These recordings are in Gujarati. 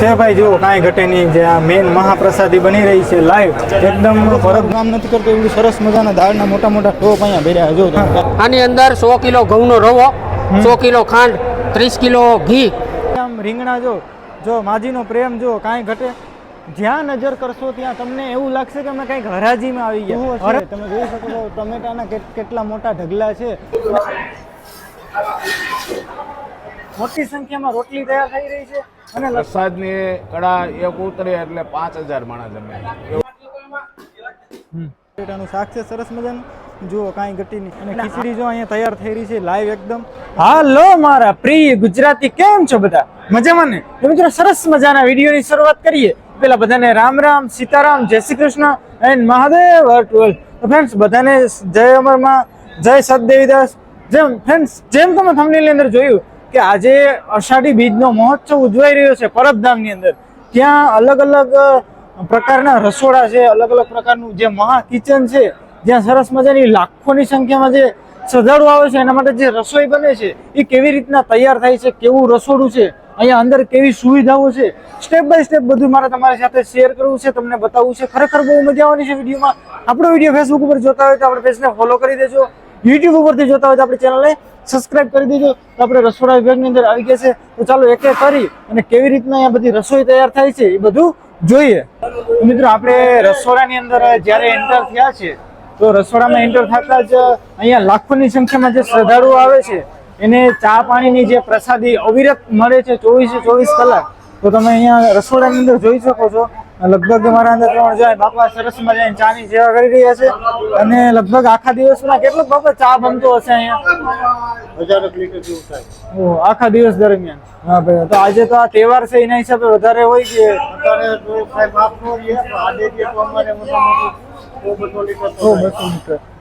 છે ભાઈ જુઓ કાંઈ ઘટે નહીં. જે આ મેન મહાપ્રસાદી બની રહી છે લાઈવ એકદમ ફરક કામ નથી કરતો એવું સરસ મજાના દાળના મોટા મોટા ટોપ અહીંયા ભર્યા. જો આની અંદર સો કિલો ઘઉંનો રવો સો કિલો ખાંડ ત્રીસ કિલો ઘી. આમ રીંગણા જો જો માજીનો પ્રેમ જો કાંઈ ઘટે. જ્યાં નજર કરશો ત્યાં તમને એવું લાગશે કે અમે કંઈક હરાજીમાં આવી ગયા. અરે તમે જોઈ શકો છો ટમેટાના કેટલા મોટા ઢગલા છે. મોટી સંખ્યામાં રોટલી તૈયાર થઈ રહી છે અને વરસાદની કળા એક ઉતરે એટલે પાંચ હજાર માણસ જમે. હમ. શાક છે સરસ મજાનું. જુઓ કાંઈ ઘટી નહીં. અને ખીચડી જો અહીંયા તૈયાર થઈ રહી છે લાઈવ એકદમ. હાલો મારા પ્રિય ગુજરાતી કેમ છો બધા? મજામાં ને? તો મિત્રો સરસ મજાના વિડીયોની શરૂઆત કરીએ. પેલા બધાને રામ રામ સીતારામ જય શ્રી કૃષ્ણ એન્ડ મહાદેવ વર્ટુઅલ તો ફ્રેન્ડ્સ બધાને જય અમરમાં જય સતદેવીદાસ જેમ ફ્રેન્ડ્સ જેમ તમે થંબનેલની અંદર જોયું કે આજે અષાઢી બીજનો મહોત્સવ ઉજવાઈ રહ્યો છે પરબધામની અંદર. ત્યાં અલગ અલગ પ્રકારના રસોડા છે, અલગ અલગ પ્રકારનું જે મહા કિચન છે, જ્યાં સરસ મજાની લાખોની સંખ્યામાં જે શ્રદ્ધાળુ આવે છે, એના માટે જે રસોઈ બને છે, એ કેવી રીતના તૈયાર થાય છે, કેવું રસોડું છે, અહીંયા અંદર કેવી સુવિધાઓ છે સ્ટેપ બાય સ્ટેપ બધું મારે તમારી સાથે શેર કરવું છે, તમને બતાવવું છે. ખરેખર બહુ મજા આવવાની છે વિડીયોમાં. આપણો વીડિયો ફેસબુક ઉપર જોતા હોય તો આપણે પેજને ફોલો કરી દેજો. યુટ્યુબ ઉપરથી જોતા હોય તો આપણી ચેનલને સબસ્ક્રાઇબ કરી દેજો. તો આપણે રસોડા વિભાગની અંદર આવી ગયા છે. તો ચાલો એક એક કરી અને કેવી રીતના અહીંયા બધી રસોઈ તૈયાર થાય છે એ બધું જોઈએ. મિત્રો, આપણે રસોડાની અંદર જ્યારે એન્ટર થયા છે, તો રસોડામાં એન્ટર થતા જ અહીંયા લાખોની સંખ્યામાં જે શ્રદ્ધાળુઓ આવે છે, એને ચા પાણીની જે પ્રસાદી અવિરત મળે છે ચોવીસે ચોવીસ કલાક. તો તમે અહીંયા રસોડાની અંદર જોઈ શકો છો. લગભગ મારા અંદર ત્રણ જાય બાપા સરસ મજાની ચાની સેવા કરી રહ્યા છે. અને લગભગ આખા દિવસમાં કેટલો બાપા ચા બનતો હશે અહીંયા? આખા દિવસ દરમિયાન. હા ભાઈ તો આજે તો આ તહેવાર છે એના હિસાબે વધારે હોય લીટર.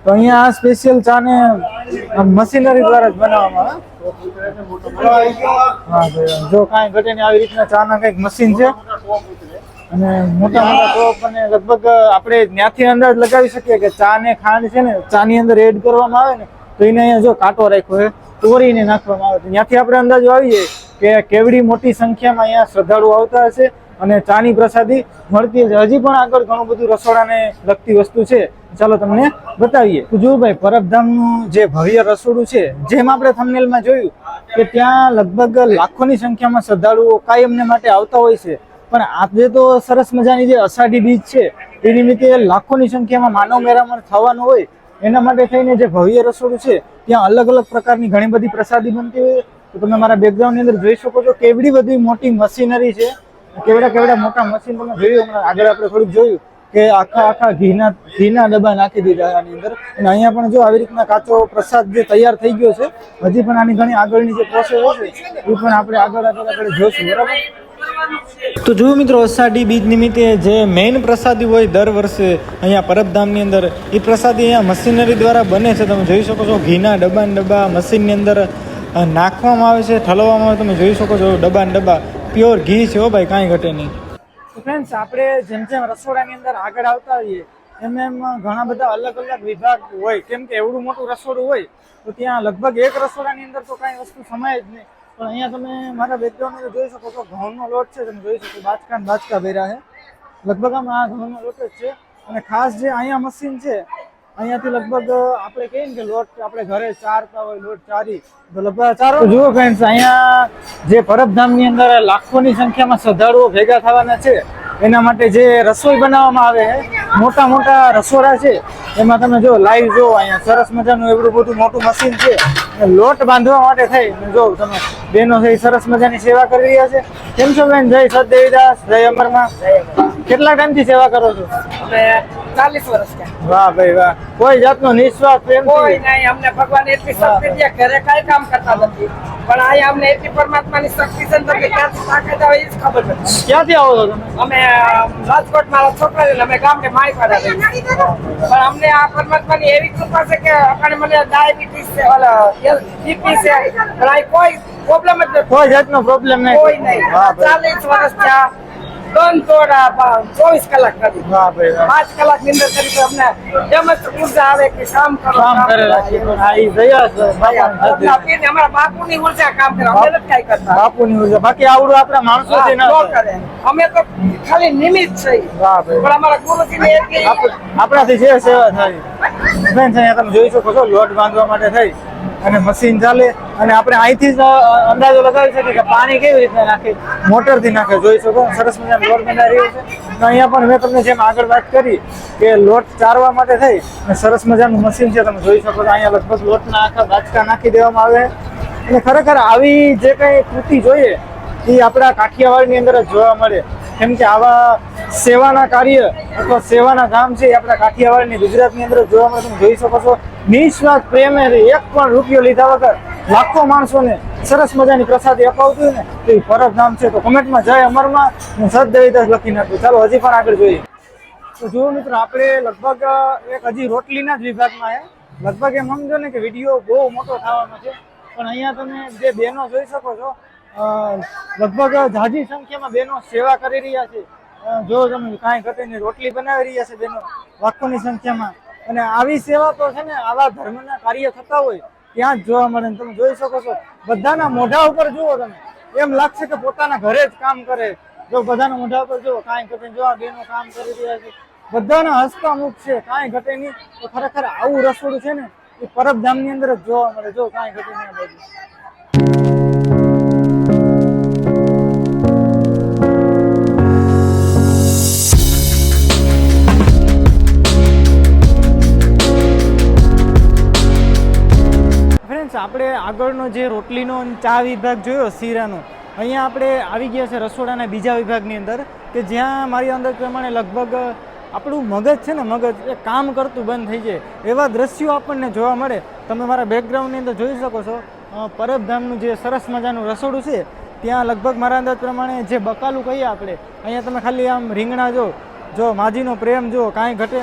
તો અહીંયા આ સ્પેશિયલ ચા ને મશીનરી દ્વારા જ બનાવવામાં આવે હા? ભાઈ જો કાંઈ ઘટે આવી રીતના ચા ના કંઈક મશીન છે? અને મોટા મોટા ટોપ અને લગભગ આપણે ત્યાંથી અંદાજ લગાવી શકીએ કે ચા ને ખાંડ છે ને, ચાની અંદર એડ કરવામાં આવે ને, તો એને અહીંયા જો કાંટો રાખ્યો છે, તોરીને નાખવામાં આવે ત્યાંથી આપણે અંદાજો આવી જાય કે કેવડી મોટી સંખ્યામાં અહીંયા શ્રદ્ધાળુ આવતા હશે અને ચાની પ્રસાદી મળતી હશે. હજી પણ આગળ ઘણું બધું રસોડાને લગતી વસ્તુ છે. ચાલો તમને બતાવીએ. તો જુઓ ભાઈ પરબધામનું જે ભવ્ય રસોડું છે, જેમ આપણે થંબનેલમાં જોયું, કે ત્યાં લગભગ લાખોની સંખ્યામાં શ્રદ્ધાળુઓ કાયમને માટે આવતા હોય છે. પણ આજે તો સરસ મજાની જે અષાઢી બીજ છે, એ નિમિત્તે લાખોની સંખ્યામાં માનવ મેરામણ થવાનું હોય, એના માટે થઈને જે ભવ્ય રસોડું છે, ત્યાં અલગ અલગ પ્રકારની ઘણી બધી પ્રસાદી બનતી હોય. તો તમે મારા બેકગ્રાઉન્ડની અંદર જોઈ શકો છો કેવડી બધી મોટી મશીનરી છે. કેવડા કેવડા મોટા મશીન તમે જોયું આગળ આપણે થોડુંક જોયું. કે આખા આખા ઘીના ઘીના ડબ્બા નાખી દીધા આની અંદર. અને અહીંયા પણ જો આવી રીતના કાચો પ્રસાદ જે તૈયાર થઈ ગયો છે, હજી પણ આની ઘણી આગળની જે પ્રોસેસ હશે એ પણ આપણે આગળ આગળ આપણે જોઈશું બરાબર? તો જુઓ મિત્રો, અષાઢી બીજ નિમિત્તે જે મેઇન પ્રસાદી હોય દર વર્ષે અહીંયા પરબધામની અંદર, એ પ્રસાદી અહીંયા મશીનરી દ્વારા બને છે. તમે જોઈ શકો છો, ઘીના ડબ્બાને ડબ્બા મશીનની અંદર નાખવામાં આવે છે ઠલવવામાં આવે તમે જોઈ શકો છો, ડબ્બાને ડબ્બા પ્યોર ઘી છે હો ભાઈ, કાંઈ ઘટે નહીં. તો ફ્રેન્ડ્સ આપણે જેમ જેમ રસોડાની અંદર આગળ આવતા હોઈએ, એમ એમ ઘણા બધા અલગ અલગ વિભાગ હોય. કેમ કે એવડું મોટું રસોડું હોય, તો ત્યાં લગભગ એક રસોડાની અંદર તો કાંઈ વસ્તુ સમાય જ નહીં. પણ અહીંયા તમે મારા બેકગ્રાઉન્ડ જોઈ શકો છો, ઘઉંનો લોટ છે, તમે જોઈ શકો બાચકા બાચકા ભેરા છે. લગભગ આમ આ ઘઉંનો લોટ જ છે. અને ખાસ જે અહીંયા મશીન છે અહીંયાથી લગભગ આપણે કહીએ ને કે લોટ આપણે ઘરે ચારતા હોય લોટ ચારી તો લગભગ ચારો જુઓ ફ્રેન્ડ્સ અહીંયા જે પરબધામની અંદર લાખોની સંખ્યામાં શ્રદ્ધાળુઓ ભેગા થવાના છે એના માટે જે રસોઈ બનાવવામાં આવે છે મોટા મોટા રસોડા છે એમાં તમે જો લાઈવ જો અહીંયા સરસ મજાનું એવડું બધું મોટું મશીન છે લોટ બાંધવા માટે થઈ જો તમે બેનો છે સરસ મજાની સેવા કરી રહ્યા છે. કેમ છો બેન જય સદેવીદાસ જય અમરમાં કેટલા ટાઈમથી સેવા કરો છો? અમે ચાલીસ વર્ષ થયા. વાહ ભાઈ વાહ. કોઈ જાતનો નિસ્વાર્થ પ્રેમ કોઈ નહીં અમને ભગવાન એટલી શક્તિ દે ઘરે કઈ કામ કરતા નથી. પણ આ અમને એટલી પરમાત્માની શક્તિ છે તમને ક્યાંથી તાકાત આવે એ ખબર નથી ક્યાંથી આવો છો તમે? અમે રાજકોટ મારા છોકરા અમે ગામને માયપાડા રહીએ પણ અમને આ પરમાત્માની એવી કૃપા છે કે અટાણે મને ડાયાબિટીસ છે ઓલા બીપી છે. પણ આ કોઈ પ્રોબ્લેમ જ નથી. કોઈ જાતનો પ્રોબ્લેમ નહીં. કોઈ નહીં. વાહ ભાઈ. ચાલીસ વર્ષ થયા. ત્રણ તોડા ચોવીસ કલાક કરી. પાંચ કલાકની અંદર કરી અમને એમ જ ઊર્જા આવે કે કામ કરો કામ કરે અમારા બાપુ. બાપુની ઊર્જા કામ કરે અમે નથી કઈ કરતા. બાપુની ઊર્જા. બાકી આવડું આપણા માણસો થી ન કરે. અમે તો ખાલી નિમિત્ત છે. પણ અમારા ગુરુજી ને આપણાથી જે સેવા થાય. તમે જોઈ શકો છો લોટ બાંધવા માટે થઈ. અને મશીન ચાલે. અને આપણે અહીંથી જ અંદાજો લગાવી શકીએ કે પાણી કેવી રીતે નાખે. મોટરથી નાખે. જોઈ શકો, સરસ મજાનો લોટ બંધાઈ રહ્યો છે. અહીંયા પણ મેં તમને જેમ આગળ વાત કરી કે લોટ ચારવા માટે થઈ, અને સરસ મજાનું મશીન છે, તમે જોઈ શકો છો, અહીંયા લગભગ લોટના આખા બાચકા નાખી દેવામાં આવે. અને ખરેખર આવી જે કંઈ કૃતિ જોઈએ, એ આપણા કાઠિયાવાડની અંદર જ જોવા મળે. કેમ કે આવા સેવાના કાર્ય અથવા સેવાના કામ છે આપણા કાઠિયાવાડની ગુજરાતની અંદર જોવા મળે તમે જોઈ શકો છો. નિસ્વાર્થ પ્રેમે એક પણ રૂપિયો લીધા વગર લાખો માણસોને સરસ મજાની પ્રસાદી અપાવતી ને તો એ ફરજ નામ છે. તો કોમેન્ટમાં જય અમરમાં હું સદદેવિદાસ લખી નાખું. ચાલો, હજી પણ આગળ જોઈએ. તો જુઓ મિત્રો, આપણે લગભગ એક હજી રોટલીના જ વિભાગમાં છે લગભગ એમ સમજો ને કે વીડિયો બહુ મોટો થવાનો છે. પણ અહીંયા તમે જે બહેનો જોઈ શકો છો લગભગ ઝાઝી સંખ્યામાં બહેનો સેવા કરી રહ્યા છે. જો તમે કાંઈ ઘટીને રોટલી બનાવી રહ્યા છે બહેનો લાખોની સંખ્યામાં. અને આવી સેવા તો છે ને, આવા ધર્મના કાર્ય થતા હોય, ત્યાં જ જોવા મળે તમે જોઈ શકો છો. બધાના મોઢા ઉપર જુઓ તમે. એમ લાગશે કે પોતાના ઘરે જ કામ કરે. જો બધાના મોઢા ઉપર જુઓ, કાંઈ ઘટે જો આ બહેનો કામ કરી રહ્યા છે. બધાના હસતા મુખ છે, કાંઈ ઘટે નહીં તો ખરેખર આવું રસોડું છે ને, એ પરબધામની અંદર જ જોવા મળે. જો કાંઈ ઘટે નહીં આ આપણે આગળનો જે રોટલીનો ચા વિભાગ જોયો, શીરાનો, અહીંયા આપણે આવી ગયા છે રસોડાના બીજા વિભાગની અંદર, કે જ્યાં મારી અંદર પ્રમાણે લગભગ આપણું મગજ છે ને, મગજ, એ કામ કરતું બંધ થઈ જાય. એવા દ્રશ્યો આપણને જોવા મળે. તમે મારા બેકગ્રાઉન્ડની અંદર જોઈ શકો છો. પરબધામનું જે સરસ મજાનું રસોડું છે, ત્યાં લગભગ મારા અંદાજ પ્રમાણે જે બકાલું કહીએ આપણે, અહીંયા તમે ખાલી આમ રીંગણા જો જો માજીનો પ્રેમ જો કાંઈ ઘટે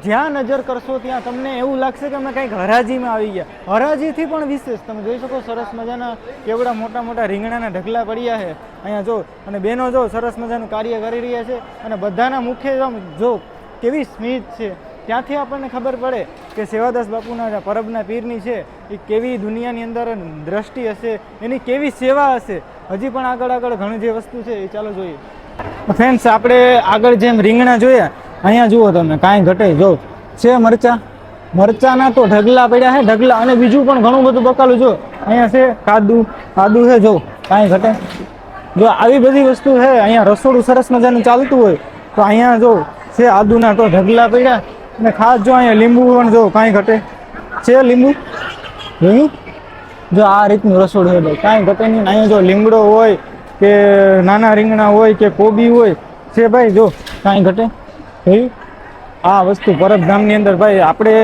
જ્યાં નજર કરશો ત્યાં તમને એવું લાગશે કે અમે કંઈક હરાજીમાં આવી ગયા. હરાજીથી પણ વિશેષ, તમે જોઈ શકો સરસ મજાના કેવડા મોટા મોટા રીંગણાના ઢગલા પડ્યા છે. અહીંયા જો, અને બહેનો જો સરસ મજાનું કાર્ય કરી રહ્યા છે અને બધાના મુખ્ય જો કેવી સ્મિત છે. ત્યાંથી આપણને ખબર પડે કે સેવાદાસ બાપુના પરબના પીરની છે, એ કેવી દુનિયાની અંદર દ્રષ્ટિ હશે, એની કેવી સેવા હશે. હજી પણ આગળ આગળ ઘણી જે વસ્તુ છે એ ચાલો જોઈએ. ફ્રેન્ડ્સ આપણે આગળ જેમ રીંગણા જોયા અહીંયા જુઓ તમે, કાંઈ ઘટે જો. છે મરચા? મરચાના તો ઢગલા પડ્યા છે ઢગલા અને બીજું પણ ઘણું બધું બકાલું જો, અહીંયા છે કાદુ કાદુ છે, જો, કાંઈ ઘટે. જો, આવી બધી વસ્તુ છે, અહીંયા રસોડું સરસ મજાનું ચાલતું હોય, તો અહીંયા જો, છે આદુના તો ઢગલા પડ્યા. અને ખાસ જો અહીંયા લીંબુ પણ જો, કાંઈ ઘટે. છે લીંબુ? જોયું? જો, આ રીતનું રસોડું ભાઈ. કાંઈ ઘટે નહીં. અહીંયા જો લીમડો હોય કે નાના રીંગણા હોય કે કોબી હોય, છે ભાઈ, જો, કાંઈ ઘટે. જોયું આ વસ્તુ પરબધામની અંદર ભાઈ, આપણે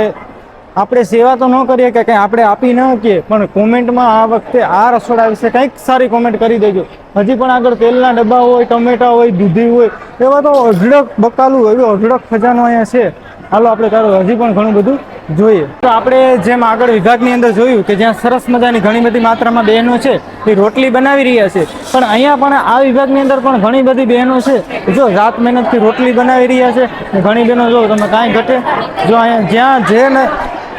આપણે સેવા તો ન કરીએ કે કંઈ આપણે આપી ન શકીએ, પણ કોમેન્ટમાં આ વખતે આ રસોડા વિશે કંઈક સારી કોમેન્ટ કરી દેજો. હજી પણ આગળ તેલના ડબ્બા હોય, ટમેટા હોય, દૂધી હોય, એવા તો અઢળક બકાલું એવી અઢળક ખજાનો અહીંયા છે. હાલો, આપણે ચાલો હજી પણ ઘણું બધું જોઈએ. તો આપણે જેમ આગળ વિભાગની અંદર જોયું કે જ્યાં સરસ મજાની ઘણી બધી માત્રામાં બહેનો છે, એ રોટલી બનાવી રહ્યા છે. પણ અહીંયા પણ આ વિભાગની અંદર પણ ઘણી બધી બહેનો છે, જો રાત મહેનતથી રોટલી બનાવી રહ્યા છે. ઘણી બહેનો જો તમે કાંઈ ઘટે, જો અહીંયા જ્યાં જે ને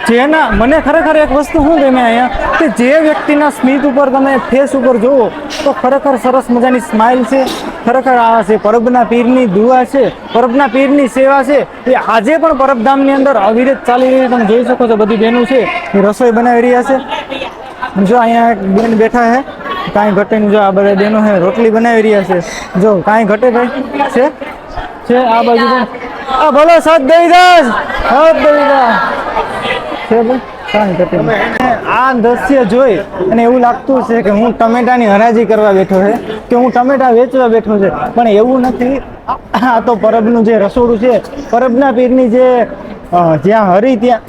જેના, મને ખરેખર એક વસ્તુ શું ગમે અહીંયા, કે જે વ્યક્તિના સ્મિત ઉપર તમે ફેસ ઉપર જુઓ, તો ખરેખર સરસ મજાની સ્માઇલ છે. ખરેખર આ છે. પરબના પીરની દુઆ છે, પરબના પીરની સેવા છે. એ આજે પણ પરબધામની અંદર અવિરત ચાલી રહી છે. તમે જોઈ શકો છો, બધી બહેનો છે, એ રસોઈ બનાવી રહ્યા છે. જો અહીંયા એક બેન બેઠા છે કાંઈ ઘટે જો આ બધા બહેનો છે રોટલી બનાવી રહ્યા છે. જો, કાંઈ ઘટે ભાઈ? છે? છે? આ બાજુ આ ભલો દેવીદાસ દઈ દેવીદાસ છે ભાઈ કાંઈ ઘટે નહીં. આ દ્રશ્ય જોઈ અને એવું લાગતું છે કે હું ટમેટાની હરાજી કરવા બેઠો છે, કે હું ટમેટા વેચવા બેઠો છે. પણ એવું નથી. આ- તો પરબનું જે રસોડું છે, પરબના પીરની જે જ્યાં હરી ત્યાં,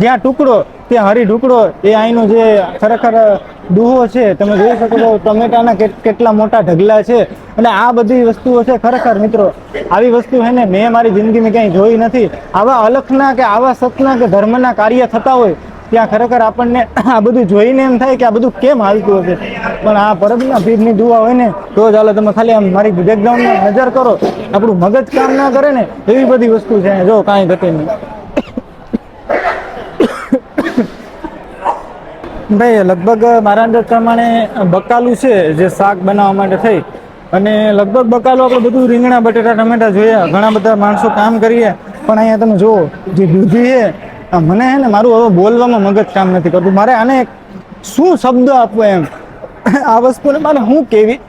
જ્યાં ટુકડો, ત્યાં હરી ઢુકડો એ અહીંનું જે ખરેખર દુહો છે. તમે જોઈ શકો છો, ટમેટાના કેટ- કેટલા મોટા ઢગલા છે. અને આ બધી વસ્તુઓ છે ખરેખર મિત્રો, આવી વસ્તુ છે ને મેં મારી જિંદગીમાં ક્યાંય જોઈ નથી. આવા અલખના કે આવા સતના કે ધર્મના કાર્ય થતા હોય, ત્યાં ખરેખર આપણને આ બધું જોઈને એમ થાય કે આ બધું કેમ હાલતું હશે. પણ આ પરબના પીરની દુઆ હોય ને, તો હાલે તમે ખાલી આમ મારી બેકગ્રાઉન્ડમાં નજર કરો. આપણું મગજ કામ ના કરે ને, એવી બધી વસ્તુ છે. જો કાંઈ ઘટે નહીં. ભાઈ, લગભગ મારા અંદર પ્રમાણે બકાલું છે જે શાક બનાવવા માટે થઈ. અને લગભગ બકાલું આપણે બધું રીંગણા, બટેટા, ટમેટા જોયા ઘણા બધા માણસો કામ કરીએ. પણ અહીંયા તમે જુઓ, જે દૂધી છે મને હે ને મારું હવે બોલવામાં મગજ કામ નથી કરતું. મારે આને શું શબ્દ આપવો એમ? આ વસ્તુને મારે શું કેવી?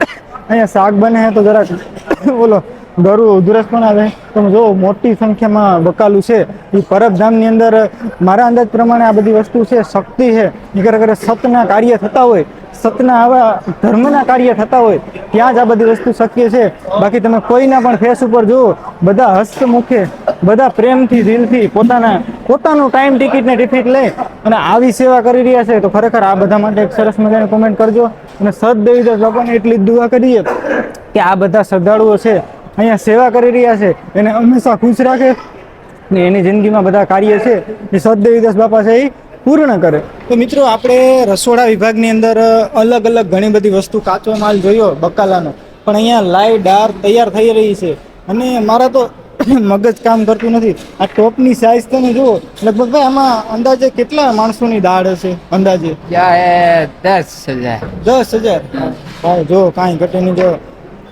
અહીંયા શાક બને તો જરાક, બોલો. ગરું ઉધરસ પણ આવે. તમે જો મોટી સંખ્યામાં વકાલું છે એ પરબધામની અંદર મારા અંદાજ પ્રમાણે આ બધી વસ્તુ છે, શક્તિ છે. એ ખરેખર સતના કાર્ય થતા હોય, સતના આવા ધર્મના કાર્ય થતા હોય, ત્યાં જ આ બધી વસ્તુ શક્ય છે. બાકી તમે કોઈના પણ ફેસ ઉપર જુઓ, બધા હસ્તમુખે, બધા પ્રેમથી, દિલથી પોતાના, પોતાનું ટાઈમ ટિકિટ ને ટિકિટ લઈ અને આવી સેવા કરી રહ્યા છે, તો ખરેખર આ બધા માટે એક સરસ મજાની કોમેન્ટ કરજો. અને સદ દેવીદાસ બાપાને એટલી જ દુઆ કરીએ કે આ બધા શ્રદ્ધાળુઓ છે અહીંયા સેવા કરી રહ્યા છે. એને હંમેશા ખુશ રાખે. ને એની જિંદગીમાં બધા કાર્ય છે એ સદદેવીદાસ બાપા છે એ પૂર્ણ કરે. તો મિત્રો આપણે રસોડા વિભાગની અંદર અલગ અલગ ઘણી બધી વસ્તુ કાચો માલ જોયો બકાલાનો. પણ અહીંયા લાઈવ ડાર તૈયાર થઈ રહી છે. અને મારા તો મગજ કામ કરતું નથી. આ ટોપની સાઈઝ તમે જુઓ લગભગ ભાઈ આમાં અંદાજે કેટલા માણસોની દાળ હશે? અંદાજે? દસ હજાર. દસ હજાર? ભાઈ જો કાંઈ ઘટે નહીં જો.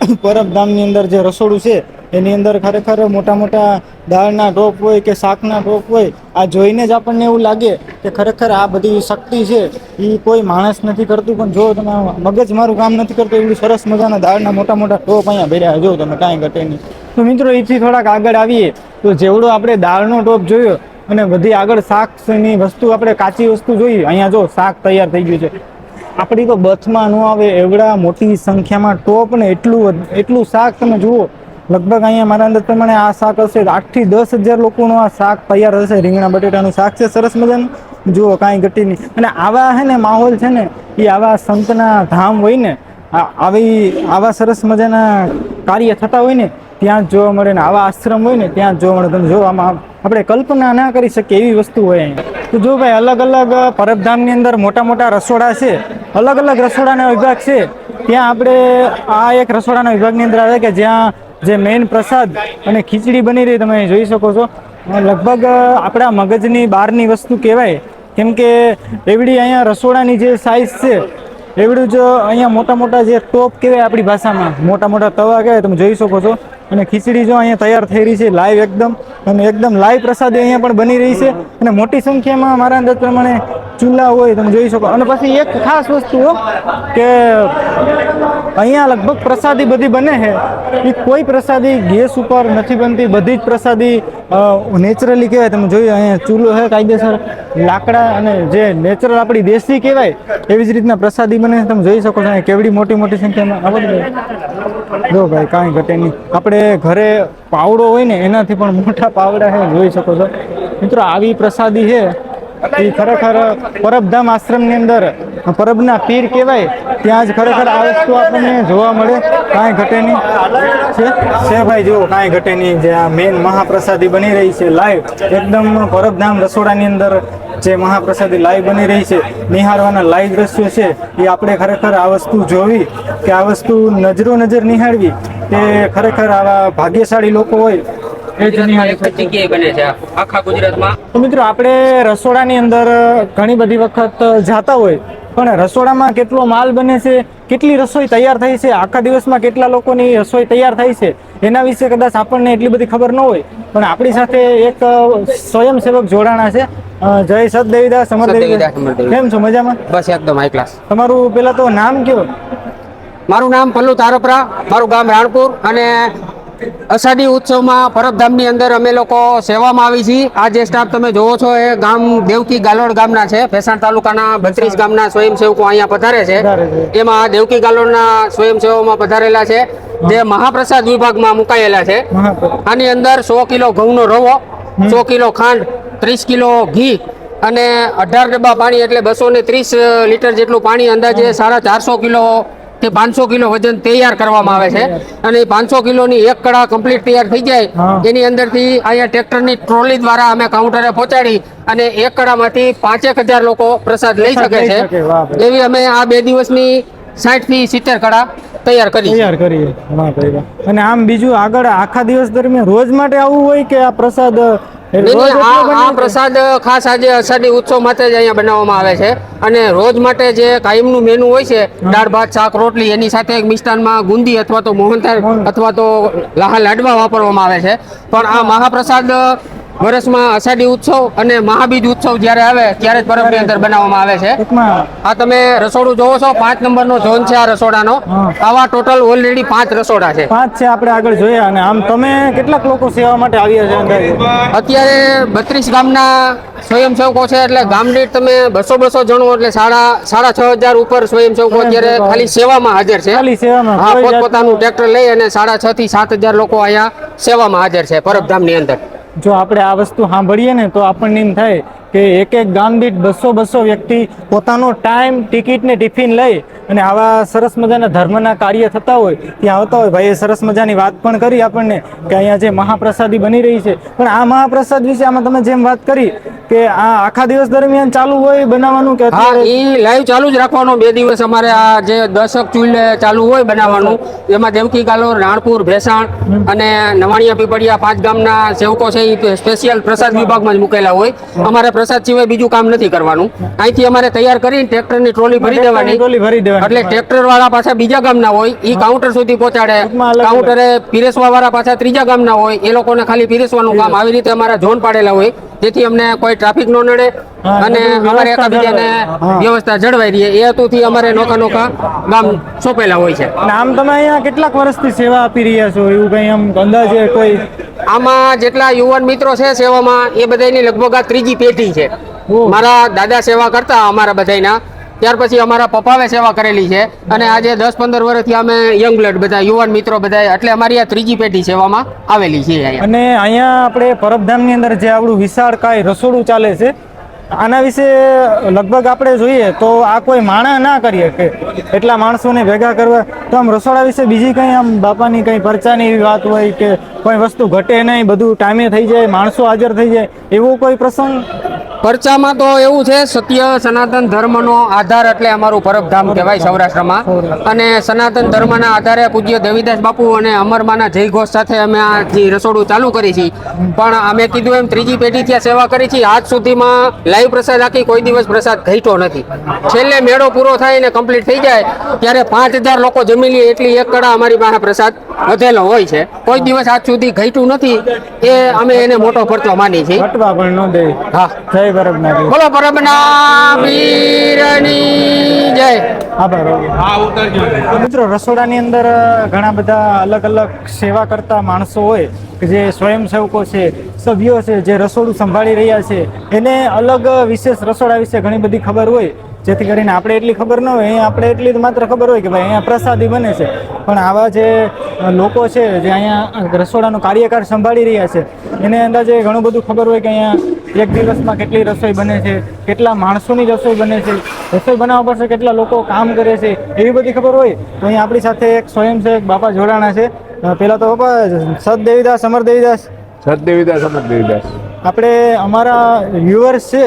પરબધામની અંદર જે રસોડું છે, એની અંદર ખરેખર મોટા મોટા દાળના ટોપ હોય કે શાકના ટોપ હોય, આ જોઈને જ આપણને એવું લાગે કે ખરેખર આ બધી શક્તિ છે એ કોઈ માણસ નથી કરતું. પણ જો તમે મગજ મારું કામ નથી કરતું એવું સરસ મજાના દાળના મોટા મોટા ટોપ અહીંયા ભર્યા. જો તમે કાંઈ ઘટે નહીં. તો મિત્રો એથી થોડાક આગળ આવીએ. તો જેવડો આપણે દાળનો ટોપ જોયો અને બધી આગળ શાકની વસ્તુ આપણે કાચી વસ્તુ જોઈએ અહીંયા જો શાક તૈયાર થઈ ગયું છે. આપણી તો બથમાં ન આવે, એવડા મોટી સંખ્યામાં ટોપ ને એટલું એટલું શાક તમે જુઓ, લગભગ અહીંયા મારા અંદર પ્રમાણે આ શાક હશે, આઠથી દસ હજાર લોકોનું આ શાક તૈયાર હશે, રીંગણા, બટેટાનું શાક છે, સરસ મજાનું. જુઓ કાંઈ ઘટી નહીં. અને આવા હે ને માહોલ છે ને, એ આવા સંતના ધામ હોય ને આવી, આવા સરસ મજાના કાર્ય થતા હોય ને, ત્યાં જ જોવા મળે ને, આવા આશ્રમ હોય ને, ત્યાં જ જોવા મળે. તમે જો આમાં આપણે કલ્પના ના કરી શકીએ એવી વસ્તુ હોય અહીંયા. તો જો ભાઈ અલગ અલગ પરબધામની અંદર મોટા મોટા રસોડા છે, અલગ અલગ રસોડાના વિભાગ છે, ત્યાં આપણે આ એક રસોડાના વિભાગની અંદર આવે કે જ્યાં જે મેઇન પ્રસાદ અને ખીચડી બની રહી, તમે જોઈ શકો છો. લગભગ આપણા મગજની બહારની વસ્તુ કહેવાય, કેમ કે એવડી અહીંયા રસોડાની જે સાઇઝ છે એવડું જ અહીંયા મોટા મોટા જે ટોપ કહેવાય આપણી ભાષામાં, મોટા મોટા તવા કહેવાય, તમે જોઈ શકો છો. અને ખીચડી જો અહીંયા તૈયાર થઈ રહી છે લાઈવ એકદમ, અને એકદમ લાઈવ પ્રસાદી અહીંયા પણ બની રહી છે. અને મોટી સંખ્યામાં મારા અંદાજ પ્રમાણે ચૂલા હોય, તમે જોઈ શકો. અને પછી એક ખાસ વસ્તુ કે અહીંયા લગભગ પ્રસાદી બધી બને છે. એ કોઈ પ્રસાદી ગેસ ઉપર નથી બનતી. બધી જ પ્રસાદી નેચરલી કહેવાય. તમે જોયું અહીંયા ચૂલો છે કાયદેસર. લાકડા અને જે નેચરલ આપણી દેશી કહેવાય, એવી જ રીતના પ્રસાદી બને તમે જોઈ શકો છો કેવડી મોટી મોટી સંખ્યામાં. આ બધું જો ભાઈ કાંઈ ઘટે નહીં. આપણે ઘરે પાવડો હોય ને એનાથી પણ મોટા પાવડા છે જોઈ શકો છો. મિત્રો આવી પ્રસાદી છે. એ ખરેખર પરબધામ આશ્રમની અંદર પરબના પીર કહેવાય ત્યાં જ ખરેખર આ વસ્તુ આપણને જોવા મળે. કાંઈ ઘટે નહીં. છે? છે ભાઈ જુઓ કાંઈ ઘટે નહીં. જે આ મેન મહાપ્રસાદી બની રહી છે લાઈવ એકદમ પરબધામ રસોડાની અંદર જે મહાપ્રસાદી લાઈવ બની રહી છે નિહાળવાના લાઈવ દ્રશ્યો છે એ આપણે ખરેખર આ વસ્તુ જોવી કે આ વસ્તુ નજરો નજર નિહાળવી કે ખરેખર આવા ભાગ્યશાળી લોકો હોય તો મિત્રો આપણે રસોડાની અંદર ઘણી બધી વખત જાતા હોય પણ રસોડામાં કેટલો માલ બને છે કેટલી રસોઈ તૈયાર થઈ છે આખા દિવસમાં કેટલા લોકોની રસોઈ તૈયાર થઈ છે એના વિશે કદાચ આપણને એટલી બધી ખબર ન હોય. પણ આપણી સાથે એક સ્વયંસેવક જોડાણા છે. જય સત દેવીદાસ અમર સત દેવીદાસ દેવીદાસ, અમર દેવીદાસ. કેમ છો? મજામાં? બસ એકદમ હાઈ ક્લાસ તમારું પેલા તો નામ કયો? મારું નામ પલ્લુ તારપરા મારું ગામ રાણપુર અને અષાઢી ઉત્સવમાં પરબધામની અંદર અમે લોકો સેવામાં આવી છીએ. આ જે સ્ટાફ તમે જોવો છો એ ગામ દેવકી ગાલોડ ગામના છે. ભેસાણ તાલુકાના બત્રીસ ગામના સ્વયંસેવકો અહીંયા પધારે છે. એમાં દેવકી ગાલોડના સ્વયંસેવકોમાં પધારેલા છે. જે મહાપ્રસાદ વિભાગમાં મુકાયેલા છે. આની અંદર સો કિલો ઘઉંનો રવો સો કિલો ખાંડ ત્રીસ કિલો ઘી અને અઢાર ડબ્બા પાણી એટલે બસો ને ત્રીસ લીટર જેટલું પાણી અંદાજે સાડા ચારસો કિલો થી પાંચસો કિલો વજન તૈયાર કરવામાં આવે છે. અને પાંચસો કિલોની એક કડા કમ્પ્લીટ તૈયાર થઈ જાય. એની અંદરથી અહીંયા ટ્રેક્ટરની ટ્રોલી દ્વારા અમે કાઉન્ટરે પહોંચાડી અને એક કડામાંથી પાંચેક હજાર લોકો પ્રસાદ લઈ શકે છે. એવી અમે આ બે દિવસની સાઠથી સિત્તેર કડા તૈયાર કરી તૈયાર કરીએ હા ભાઈ અને આમ બીજું આગળ આખા દિવસ દરમિયાન રોજ માટે આવું હોય કે આ પ્રસાદ આ આ પ્રસાદ ખાસ આજે અષાઢી ઉત્સવ માટે જ અહીંયા બનાવવામાં આવે છે. અને રોજ માટે જે કાયમનું મેનુ હોય છે દાળ ભાત શાક રોટલી એની સાથે એક મિષ્ટાનમાં ગુંદી અથવા તો મોહનથાળ અથવા તો લાહા લાડવા વાપરવામાં આવે છે. પણ આ મહાપ્રસાદ વર્ષમાં અષાઢી ઉત્સવ અને મહાબીજ ઉત્સવ જ્યારે આવે ત્યારે જ પરબની અંદર બનાવવામાં આવે છે. આ તમે રસોડું જોવો છો પાંચ નંબરનો ઝોન છે આ રસોડાનો. આવા ટોટલ ઓલરેડી પાંચ રસોડા છે. પાંચ છે આપણે આગળ જોયા અને આમ તમે કેટલાક લોકો સેવા માટે આવ્યા છે અત્યારે બત્રીસ ગામના સ્વયંસેવકો છે એટલે ગામ દીઠ તમે બસો બસો જણો એટલે સાડા સાડા છ હજાર ઉપર સ્વયંસેવકો અત્યારે ખાલી સેવામાં હાજર છે. હા પોતપોતાનું ટ્રેક્ટર લઈ અને સાડા છ થી સાત હજાર લોકો અહીંયા સેવામાં હાજર છે પરબધામની અંદર. જો આપણે આ વસ્તુ સાંભળીએ ને તો આપણને એમ થાય કે એક એક ગામ દીઠ બસો બસો વ્યક્તિ પોતાનો ટાઈમ ટિકિટ ને ટિફિન લઈ અને આવા સરસ મજાના ધર્મના કાર્ય થતા હોય ત્યાં આવતા હોય. ભાઈએ સરસ મજાની વાત પણ કરી આપણને કે અહીંયા જે મહાપ્રસાદી બની રહી છે. પણ આ મહાપ્રસાદ વિશે આમાં તમે જેમ વાત કરી કે આ આખા દિવસ દરમિયાન ચાલુ હોય બનાવવાનું કે અત્યારે? એ લાઈવ ચાલુ જ રાખવાનો. બે દિવસ અમારે આ જે દશક ચૂલે ચાલુ હોય બનાવવાનું એમાં દેવકી ગાલોર રાણપુર ભેસાણ અને નવાણિયા પીપળિયા પાંચ ગામના સેવકો છે એ સ્પેશિયલ પ્રસાદ વિભાગમાં જ મૂકેલા હોય. અમારે પ્રસાદ સિવાય બીજું કામ નથી કરવાનું. અહીંથી અમારે તૈયાર કરીને ટ્રેક્ટરની ટ્રોલી ભરી દેવાની. ટ્રોલી ભરી દેવાની. એટલે ટ્રેક્ટર વાળા પાછા બીજા ગામના હોય એ કાઉન્ટર સુધી પહોંચાડે. કાઉન્ટરે પીરસવા વાળા પાછા ત્રીજા ગામના હોય એ લોકોને ખાલી પીરસવાનું કામ આવી રીતે અમારા ઝોન પાડેલા હોય. જેથી અમને કોઈ ટ્રાફિક ન નડે અને અમારે એકબીજાને વ્યવસ્થા જળવાઈ રહે. એ હેતુથી અમારે નોખા નોખા ગામ સોંપેલા હોય છે. આમ તમે અહીંયા કેટલાક વર્ષથી સેવા આપી રહ્યા છો? એવું કઈ આમ અંદાજે કોઈ? આમાં જેટલા યુવાન મિત્રો છે સેવામાં એ બધાની લગભગ આ ત્રીજી પેઢી છે. મારા દાદા સેવા કરતા અમારા બધાના ત્યાર પછી અમારા પપ્પાએ સેવા કરેલી છે. અને આજે દસ પંદર વર્ષથી અમે યંગ બ્લડ બધા, યુવાન મિત્રો બધા, એટલે અમારી આ ત્રીજી પેઢી સેવામાં આવેલી છે અને અહીંયા આપણે પરબધામની અંદર જે આપણું વિશાળ કાય રસોડું ચાલે છે આના વિશે લગભગ આપણે જોઈએ તો આ કોઈ માણા ના કરીએ કે એટલા માણસોને ભેગા કરવા. તો આમ રસોડા વિશે બીજી કંઈ આમ બાપાની કંઈ પરચાની એવી વાત હોય કે કોઈ વસ્તુ ઘટે નહીં, બધું ટાઈમે થઈ જાય, માણસો હાજર થઈ જાય, એવો કોઈ પ્રસંગ? પરચામાં તો એવું છે, સત્ય, સનાતન ધર્મનો આધાર એટલે અમારું પરબધામ કહેવાય સૌરાષ્ટ્રમાં. અને સનાતન ધર્મના આધારે પૂજ્ય દેવીદાસ બાપુ અને અમરમાના જય ઘોષ સાથે અમે આ રસોડું ચાલુ કરી છીએ પણ અમે કીધું એમ, ત્રીજી પેઢી ત્યાં સેવા કરી છીએ આજ સુધીમાં લાઈવ પ્રસાદ આખી કોઈ દિવસ પ્રસાદ ઘટ્યો નથી. છેલ્લે મેળો પૂરો થાય ને કમ્પ્લીટ થઈ જાય ત્યારે પાંચ હજાર લોકો જમી લે એટલી એક કડા અમારી પાસે પ્રસાદ વધેલો હોય છે. કોઈ દિવસ આજ સુધી ઘટ્યું નથી એ અમે એને મોટો પરચો માની છીએ. ઘટવા પણ ન દે. હા. જય પરબના બોલો પરબના વીરની જય મિત્રો રસોડાની અંદર ઘણા બધા અલગ અલગ સેવા કરતા માણસો હોય કે જે સ્વયંસેવકો છે, સભ્યો છે, જે રસોડું સંભાળી રહ્યા છે, એને અલગ વિશેષ રસોડા વિશે ઘણી બધી ખબર હોય. જેથી કરીને આપણે એટલી ખબર ન હોય, અહીંયા આપણે એટલી જ માત્ર ખબર હોય કે ભાઈ અહીંયા પ્રસાદી બને છે. પણ આવા જે લોકો છે, જે અહીંયા રસોડાનો કાર્યકાર સંભાળી રહ્યા છે, એને અંદાજે ઘણું બધું ખબર હોય કે અહીંયા એક દિવસમાં કેટલી રસોઈ બને છે, કેટલા માણસોની રસોઈ બને છે, રસોઈ બનાવવા પડશે, કેટલા લોકો કામ કરે છે, એવી બધી ખબર હોય. તો અહીંયા આપણી સાથે એક સ્વયંસેવક બાપા જોડાણા છે. અ, પહેલા તો બાપા સત દેવીદાસ અમર દેવીદાસ સદદેવીદાસ અમર દેવીદાસ આપણે અમારા વ્યુઅર્સ છે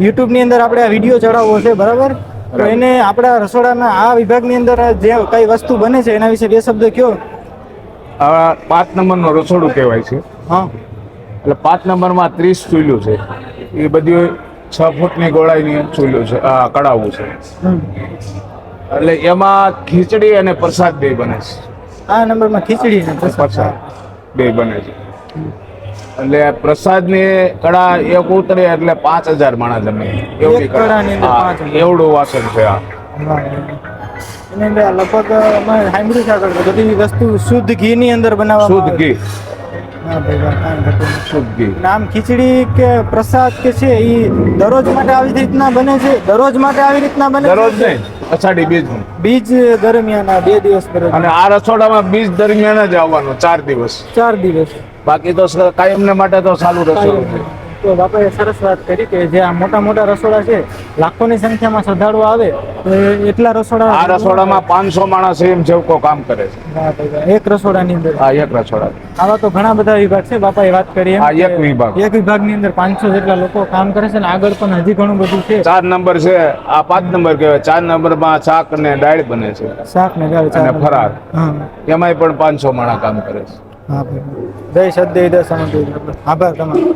યુટ્યુબની અંદર આપણે આ વીડિયો ચડાવવો છે બરાબર? તો એને આપણા રસોડાના આ વિભાગની અંદર જે કઈ વસ્તુ બને છે એના વિશે બે શબ્દ કયો? આ પાંચ નંબરનું રસોડું કહેવાય છે. હા. એટલે પાંચ નંબરમાં ત્રીસ ચૂલ્યું છે. એ બધી છ ફૂટની ગોળાઈની ચૂલ્યું છે આ કડાવું છે. એટલે એમાં ખીચડી અને પ્રસાદ બે બને છે. આ નંબરમાં ખીચડી ને પ્રસાદ. બે બને છે. એટલે પ્રસાદની કળા એક ઉતરે એટલે પાંચ હજાર માણસ જમે. એવડી કળા. અંદર. એવડું વાસણ છે આ. એની અંદર લગભગ અમે સાંભળ્યું છે આગળ બધી વસ્તુ શુદ્ધ અંદર ઘી. કાંઈ ઘટે. નહીં. શુદ્ધ ઘી. નામ ખીચડી કે પ્રસાદ કે છે એ દરરોજ માટે આવી રીતના બને છે? દરરોજ માટે આવી રીતના બને દરરોજ નહીં. અષાઢી બીજ. બીજ દરમિયાન આ બે દિવસ અને આ રસોડામાં બીજ દરમિયાન જ આવવાનું ચાર દિવસ. ચાર દિવસ. બાકી તો કાયમને માટે તો સારું રસોડું તો બાપાએ સરસ વાત કરી કે જે આ મોટા મોટા રસોડા છે લાખોની સંખ્યામાં શ્રદ્ધાળુઓ આવે એટલા રસોડા આ રસોડામાં પાંચસો માણસ એમ જેવકો કામ કરે છે. એક રસોડાની અંદર? આ એક રસોડા. આવા તો ઘણા બધા વિભાગ છે. બાપા એ વાત કરીએ હા એક વિભાગ. એક વિભાગની અંદર પાંચસો જેટલા લોકો કામ કરે છે ને આગળ પણ હજી ઘણું બધું છે. ચાર નંબર છે. આ પાંચ નંબર કહેવાય. ચાર નંબરમાં શાક ને દાળ બને છે. શાક ને દાળ અને ફરાર. એમાંય પણ પાંચસો માણસ કામ કરે છે. હા ભાઈ જય આભાર તમારો.